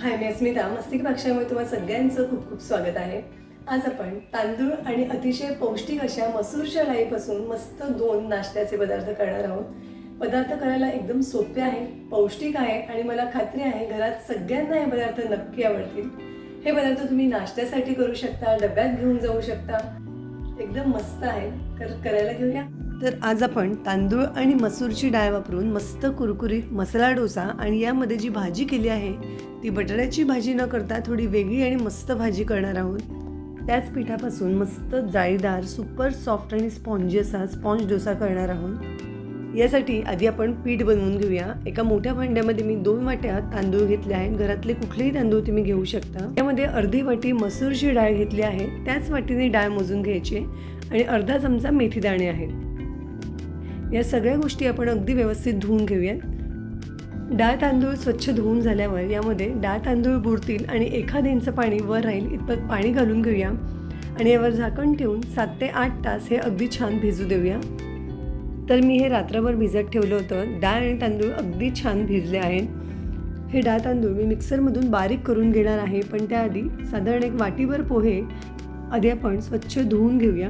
हाय मी अस्मिता. मस्तिक भाषामध्ये तुम्हाला सगळ्यांचं खूप खूप स्वागत आहे. आज आपण तांदूळ आणि अतिशय पौष्टिक अशा मसूरच्या डाळीपासून मस्त दोन नाश्त्याचे पदार्थ करणार आहोत. पदार्थ करायला एकदम सोपे आहे पौष्टिक आहे आणि मला खात्री आहे घरात सगळ्यांना हे पदार्थ नक्की आवडतील. हे पदार्थ तुम्ही नाश्त्यासाठी करू शकता डब्यात घेऊन जाऊ शकता. एकदम मस्त आहे. तर करायला घेऊया. तर आज आपण तांदूळ आणि मसूरची डाळ वापरून मस्त कुरकुरीत मसाला डोसा आणि यामध्ये जी भाजी केली आहे ती बटाट्याची भाजी न करता थोडी वेगळी आणि मस्त भाजी करणार आहोत. त्याच पिठापासून मस्त जाळीदार सुपर सॉफ्ट आणि स्पॉन्जी असा स्पॉन्ज डोसा करणार आहोत. यासाठी आधी आपण पीठ बनवून घेऊया. एका मोठ्या भांड्यामध्ये मी दोन वाट्या तांदूळ घेतले आहेत. घरातले कुठलेही तांदूळ तुम्ही घेऊ शकता. यामध्ये अर्धी वाटी मसूरची डाळ घेतली आहे. त्याच वाटीने डाळ मोजून घ्यायची आणि अर्धा चमचा मेथी दाणे आहेत. या सगळ्या गोष्टी आपण अगदी व्यवस्थित धुवून घेऊयात. डाळ तांदूळ स्वच्छ धुवून झाल्यावर यामध्ये डाळ तांदूळ बुडतील आणि एखाद इंच पाणी वर राहील इतपत पाणी घालून घेऊया. आणि यावर झाकण ठेवून सात ते आठ तास हे अगदी छान भिजू देऊया. तर मी हे रात्रभर भिजत ठेवलं होतं. डाळ आणि तांदूळ अगदी छान भिजले आहेत. हे डाळ तांदूळ मी मिक्सरमधून बारीक करून घेणार आहे. पण त्याआधी साधारण एक वाटीभर पोहे आधी आपण स्वच्छ धुवून घेऊया.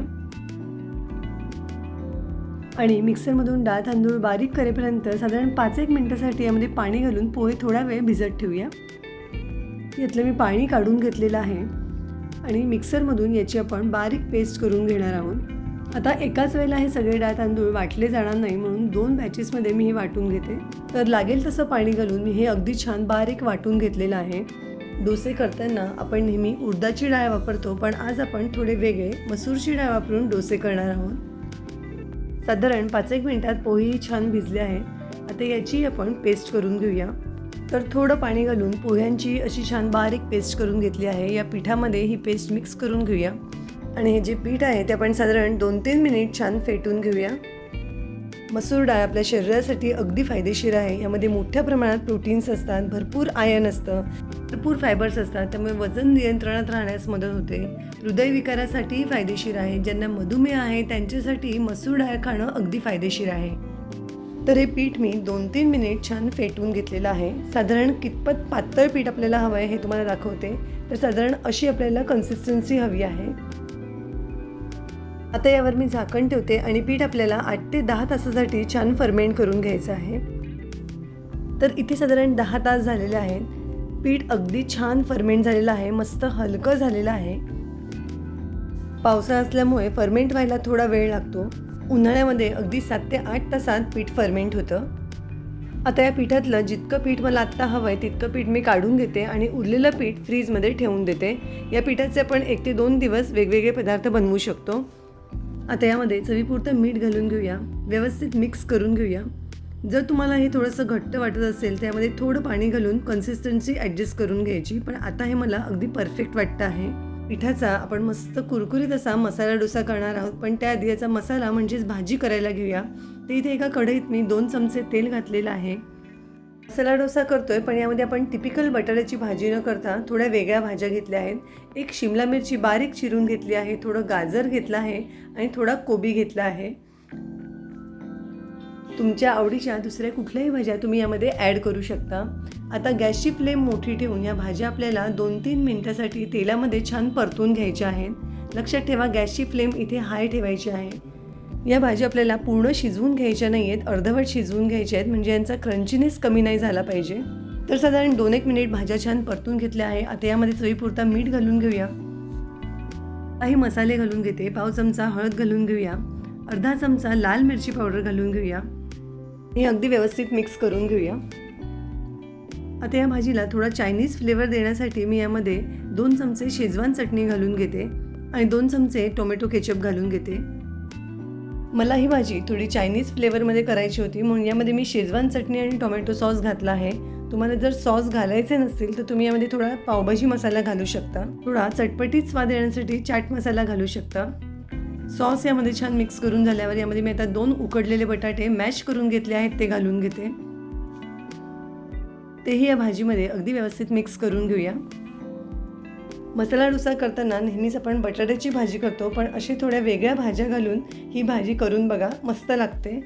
आणि मिक्सरमधून डाळ तांदूळ बारीक करेपर्यंत साधारण पाच एक मिनटासाठी यामध्ये पाणी घालून पोहे थोडा वेळ भिजत ठेवूया. यातलं मी पाणी काढून घेतलेलं आहे आणि मिक्सरमधून याची आपण बारीक पेस्ट करून घेणार आहोत. आता एकाच वेळेला हे सगळे डाळ तांदूळ वाटले जाणार नाही म्हणून दोन बॅचेसमध्ये मी हे वाटून घेते. तर लागेल तसं पाणी घालून मी हे अगदी छान बारीक वाटून घेतलेलं आहे. डोसे करताना आपण नेहमी उडदाची डाळ वापरतो पण आज आपण थोडे वेगळे मसूरची डाळ वापरून डोसे करणार आहोत. साधारण पाच एक मिनटात पोहेही छान भिजले आहेत आता याची आपण पेस्ट करून घेऊया. तर थोडं पाणी घालून पोह्यांची अशी छान बारीक पेस्ट करून घेतली आहे. या पिठामध्ये ही पेस्ट मिक्स करून घेऊया. आणि हे जे पीठ आहे ते आपण साधारण दोन तीन मिनिट छान फेटून घेऊया. मसूर डाळ आपल्या शरीरासाठी अगदी फायदेशीर आहे. यामध्ये मोठ्या प्रमाणात प्रोटीन्स असतात भरपूर आयन असतं भरपूर फायबर्स असतात त्यामुळे वजन नियंत्रणात राहण्यास मदत होते. हृदयविकारासाठीही फायदेशीर आहे. ज्यांना मधुमेह आहे त्यांच्यासाठी मसूर डाळ खाणं अगदी फायदेशीर आहे. तर हे पीठ मी दोन तीन मिनिट छान फेटून घेतलेलं आहे. साधारण कितपत पातळ पीठ आपल्याला हवं आहे हे तुम्हाला दाखवते. तर साधारण अशी आपल्याला कन्सिस्टन्सी हवी आहे. आता यावर मी झाकण ठेवते आणि पीठ आपल्याला आठ ते दहा तासासाठी छान फर्मेंट करून घ्यायचं आहे. तर इथे साधारण दहा तास झालेले आहेत. पीठ अगदी छान फर्मेंट झालेलं आहे मस्त हलकं झालेलं आहे. पावसाळा असल्यामुळे फर्मेंट व्हायला थोडा वेळ लागतो. उन्हाळ्यामध्ये अगदी सात ते आठ तासात पीठ फर्मेंट होतं. आता या पिठातलं जितकं पीठ मला आत्ता हवं आहे तितकं पीठ मी काढून घेते आणि उरलेलं पीठ फ्रीजमध्ये ठेवून देते. या पिठाचे आपण एक ते दोन दिवस वेगवेगळे पदार्थ बनवू शकतो. आता यामध्ये चवीपुरतं मीठ घालून घेऊया. व्यवस्थित मिक्स करून घेऊया. जर तुम्हाला हे थोडंसं घट्ट वाटत असेल त्यामध्ये थोडं पाणी घालून कन्सिस्टन्सी ॲडजस्ट करून घ्यायची. पण आता हे मला अगदी परफेक्ट वाटतं आहे. पिठाचा आपण मस्त कुरकुरीत असा मसाला डोसा करणार आहोत. पण त्याआधी याचा मसाला म्हणजेच भाजी करायला घेऊया. ते इथे एका कढईत मी दोन चमचे तेल घातलेलं आहे. मसाला डोसा करतोय पण यामध्ये आपण टिपिकल बटाट्याची भाजी न करता थोड्या वेगळ्या भाज्या घेतल्या आहेत. एक शिमला मिरची बारीक चिरून घेतली आहे थोडं गाजर घेतलं आहे आणि थोडा कोबी घेतला आहे. तुमच्या आवडीच्या दुसऱ्या कुठल्याही भाज्या तुम्ही यामध्ये ॲड करू शकता. आता गॅसची फ्लेम मोठी ठेवून या भाज्या आपल्याला दोन तीन मिनटासाठी तेलामध्ये छान परतून घ्यायच्या आहेत. लक्षात ठेवा गॅसची फ्लेम इथे हाय ठेवायची आहे. या भाजी आपल्याला पूर्ण शिजवून घ्यायच्या नाही आहेत अर्धवट शिजवून घ्यायच्या आहेत म्हणजे यांचा क्रंचीनेस कमी नाही झाला पाहिजे. तर साधारण दोन एक मिनिट भाज्या छान परतून घेतल्या आहे. आता यामध्ये चवीपुरता मीठ घालून घेऊया. काही मसाले घालून घेते पाव चमचा हळद घालून घेऊया. अर्धा चमचा लाल मिरची पावडर घालून घेऊया. हे अगदी व्यवस्थित मिक्स करून घेऊया. आता या भाजीला थोडा चायनीज फ्लेवर देण्यासाठी मी यामध्ये दोन चमचे शेजवान चटणी घालून घेते आणि दोन चमचे टोमॅटो केचप घालून घेते. मला ही भाजी थोडी चायनीज फ्लेवरमध्ये करायची होती. म्हणून यामध्ये मी शेजवान चटणी आणि टोमॅटो सॉस घातला आहे. तुम्हाला जर सॉस घालायचे नसतील तर तुम्ही यामध्ये थोडा पावभाजी मसाला घालू शकता. थोडा चटपटीत स्वाद येण्यासाठी चाट मसाला घालू शकता. सॉस यामध्ये छान मिक्स करून झाल्यावर यामध्ये मी आता दोन उकडलेले बटाटे मॅश करून घेतले आहेत ते घालून घेते. तेही या भाजीमध्ये अगदी व्यवस्थित मिक्स करून घेऊया. मसाला डोसा करताना नेहमीच आपण बटाट्याची भाजी करतो पण अशी थोड्या वेगळ्या भाज्या घालून ही भाजी करून बघा मस्त लागते.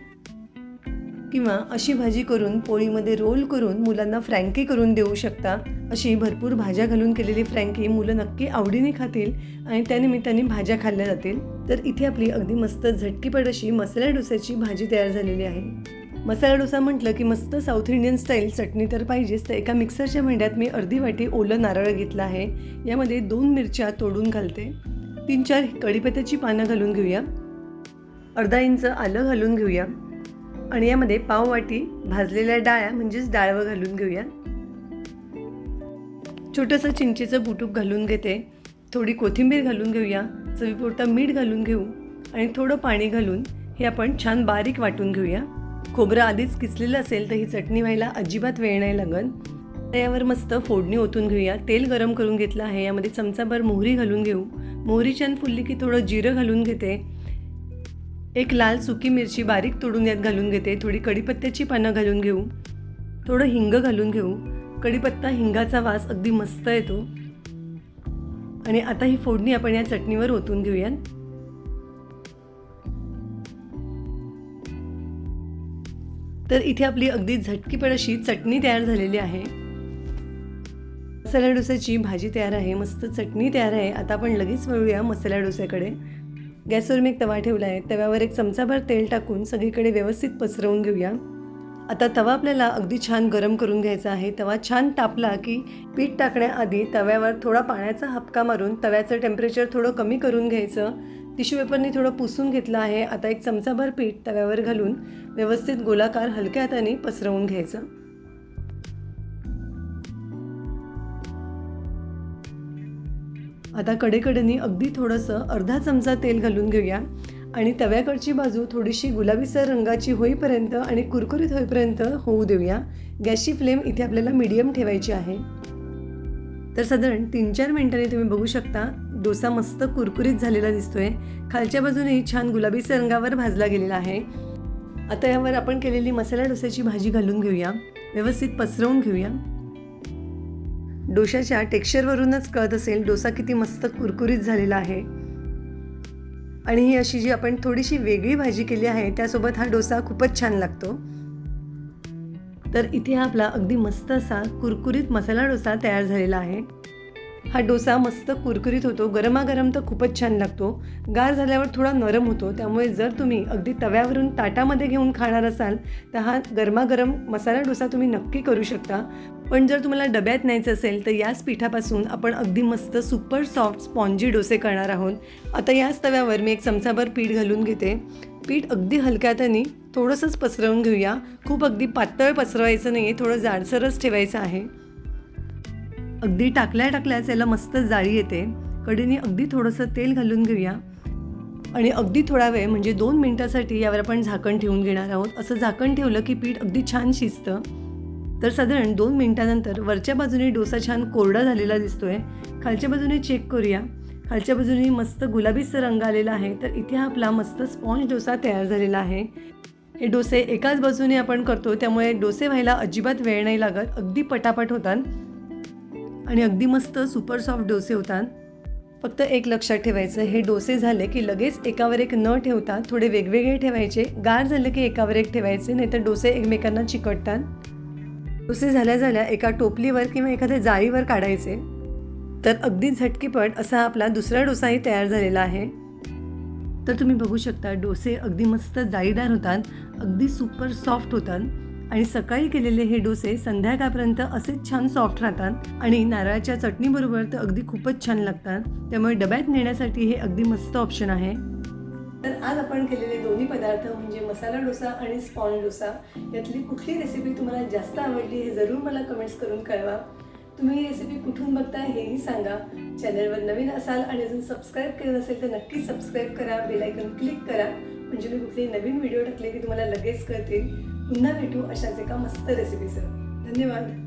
किंवा अशी भाजी करून पोळीमध्ये रोल करून मुलांना फ्रँकी करून देऊ शकता. अशी भरपूर भाज्या घालून केलेली फ्रँकी मुलं नक्की आवडीने खातील आणि त्यानिमित्ताने भाज्या खाल्ल्या जातील. तर इथे आपली अगदी मस्त झटकीपट अशी मसाला डोस्याची भाजी तयार झालेली आहे. मसाला डोसा म्हटलं की मस्त साऊथ इंडियन स्टाईल चटणी तर पाहिजेच. तर एका मिक्सरच्या भांड्यात मी अर्धी वाटी ओलं नारळ घेतलं आहे. यामध्ये दोन मिरच्या तोडून घालते. तीन चार कढीपत्त्याची पानं घालून घेऊया. अर्धा इंच आलं घालून घेऊया. आणि यामध्ये पाव वाटी भाजलेल्या डाळ्या म्हणजेच डाळवं घालून घेऊया. छोटंसं चिंचेचं बुटूक घालून घेते. थोडी कोथिंबीर घालून घेऊया. चवीपुरता मीठ घालून घेऊ. आणि थोडं पाणी घालून हे आपण छान बारीक वाटून घेऊया. खोबरं आधीच किसलेलं असेल तर ही चटणी व्हायला अजिबात वेळ नाही लागन त्यावर मस्त फोडणी ओतून घेऊया. तेल गरम करून घेतलं आहे. यामध्ये चमचाभर मोहरी घालून घेऊ. मोहरी छान फुलली की थोडं जिरं घालून घेते. एक लाल सुकी मिरची बारीक तोडून यात घालून घेते. थोडी कढीपत्त्याची पानं घालून घेऊ. थोडं हिंग घालून घेऊ. कढीपत्ता हिंगाचा वास अगदी मस्त येतो. आणि आता ही फोडणी आपण या चटणीवर ओतून घेऊयात. तर इथे आपली अगदी झटकीपट अशी चटणी तयार झालेली आहे. मसाला डोस्याची भाजी तयार आहे मस्त चटणी तयार आहे. आता आपण लगेच वळूया मसाला डोस्याकडे. गॅसवर मी एक तवा ठेवला आहे तव्यावर एक चमचाभर तेल टाकून सगळीकडे व्यवस्थित पसरवून घेऊया. आता तवा आपल्याला अगदी छान गरम करून घ्यायचा आहे. तवा छान तापला की पीठ टाकण्याआधी तव्यावर थोडा पाण्याचा हपका मारून तव्याचं टेम्परेचर थोडं कमी करून घ्यायचं. टिश्यू पेपरने थोडं पुसून घेतलं आहे. आता एक चमचाभर पीठ तव्यावर घालून व्यवस्थित गोलाकार हलक्या हाताने पसरवून घ्यायचं. आता कडेकडेने अगदी थोडंसं अर्धा चमचा तेल घालून घेऊया. आणि तव्याकडची बाजू थोडीशी गुलाबीसर रंगाची होईपर्यंत आणि कुरकुरीत होईपर्यंत होऊ देऊया. गॅसची फ्लेम इथे आपल्याला मीडियम ठेवायची आहे. तर साधारण तीन चार मिनिटांनी तुम्ही बघू शकता. डोसा मस्त कुरकुरीत झालेला दिसतोय. खालच्या बाजूने छान गुलाबीच्या रंगावर भाजला गेलेला आहे. आता यावर आपण केलेली मसाला डोस्याची भाजी घालून घेऊया. व्यवस्थित पसरवून घेऊया. डोशाच्या टेक्स्चरवरूनच कळत असेल डोसा किती मस्त कुरकुरीत झालेला आहे. आणि ही अशी जी आपण थोडीशी वेगळी भाजी केली आहे त्यासोबत हा डोसा खूपच छान लागतो. तर इथे हा आपला अगदी मस्त असा कुरकुरीत मसाला डोसा तयार झालेला आहे. हा डोसा मस्त कुरकुरीत होतो. गरमागरम तर खूपच छान लागतो. गार झाल्यावर थोडा नरम होतो. त्यामुळे जर तुम्ही अगदी तव्यावरून ताटामध्ये घेऊन खाणार असाल तर हा गरमागरम मसाला डोसा तुम्ही नक्की करू शकता. पण जर तुम्हाला डब्यात न्यायचं असेल तर याच पिठापासून आपण अगदी मस्त सुपर सॉफ्ट स्पॉन्जी डोसे करणार आहोत. आता याच तव्यावर मी एक चमचाभर पीठ घालून घेते. पीठ अगदी हलक्या हाताने थोडंसंच पसरवून घेऊया. खूप अगदी पातळ पसरवायचं नाही आहे थोडं जाडसरच ठेवायचं आहे. अगदी टाकल्या टाकल्याच याला मस्त जाळी येते. कडेने अगदी थोडंसं तेल घालून घेऊया. आणि अगदी थोडा वेळ म्हणजे दोन मिनटासाठी यावर आपण झाकण ठेवून घेणार आहोत. असं झाकण ठेवलं की पीठ अगदी छान शिजतं. तर साधारण दोन मिनटानंतर वरच्या बाजूने डोसा छान कोरडा झालेला दिसतोय. खालच्या बाजूने चेक करूया. खालच्या बाजूने मस्त गुलाबीचा रंग आलेला आहे. तर इथे आपला मस्त स्पॉन्ज डोसा तयार झालेला आहे. हे डोसे एकाच बाजूने आपण करतो त्यामुळे डोसे व्हायला अजिबात वेळ नाही लागत. अगदी पटापट होतात. आणि अगदी मस्त सुपर सॉफ्ट डोसे होतात. फक्त एक लक्षात ठेवायचं हे डोसे झाले की लगेच एकावर एक न ठेवता थोडे वेगवेगळे ठेवायचे. गार झालं की एकावर एक ठेवायचे नाहीतर डोसे एकमेकांना चिकटतात. डोसे झाल्या झाल्या एका टोपलीवर किंवा एखाद्या जाळीवर काढायचे. तर अगदी झटकीपट असा आपला दुसरा डोसाही तयार झालेला आहे. तर तुम्ही बघू शकता डोसे अगदी मस्त जाळीदार होतात अगदी सुपर सॉफ्ट होतात. आणि सकाळी केलेले हे डोसे संध्याकाळपर्यंत असेच छान सॉफ्ट राहतात आणि नारळाच्या चटणीबरोबर तर अगदी खूपच छान लागतात. त्यामुळे डब्यात नेण्यासाठी हे अगदी मस्त ऑप्शन आहे. तर आज आपण केलेले दोन्ही पदार्थ म्हणजे मसाला डोसा आणि स्पॉन डोसा यातली कुठली रेसिपी तुम्हाला जास्त आवडली हे जरूर मला कमेंट्स करून कळवा. तुम्ही ही रेसिपी कुठून बघताय हेही सांगा. चॅनलवर नवीन असाल आणि अजून सबस्क्राईब केलं नसेल तर नक्की सबस्क्राईब करा बेलायकन क्लिक करा. म्हणजे मी कुठले नवीन व्हिडिओ टाकले की तुम्हाला लगेच कळतील. पुन्हा भेटू अशाच एका मस्त रेसिपीसह धन्यवाद.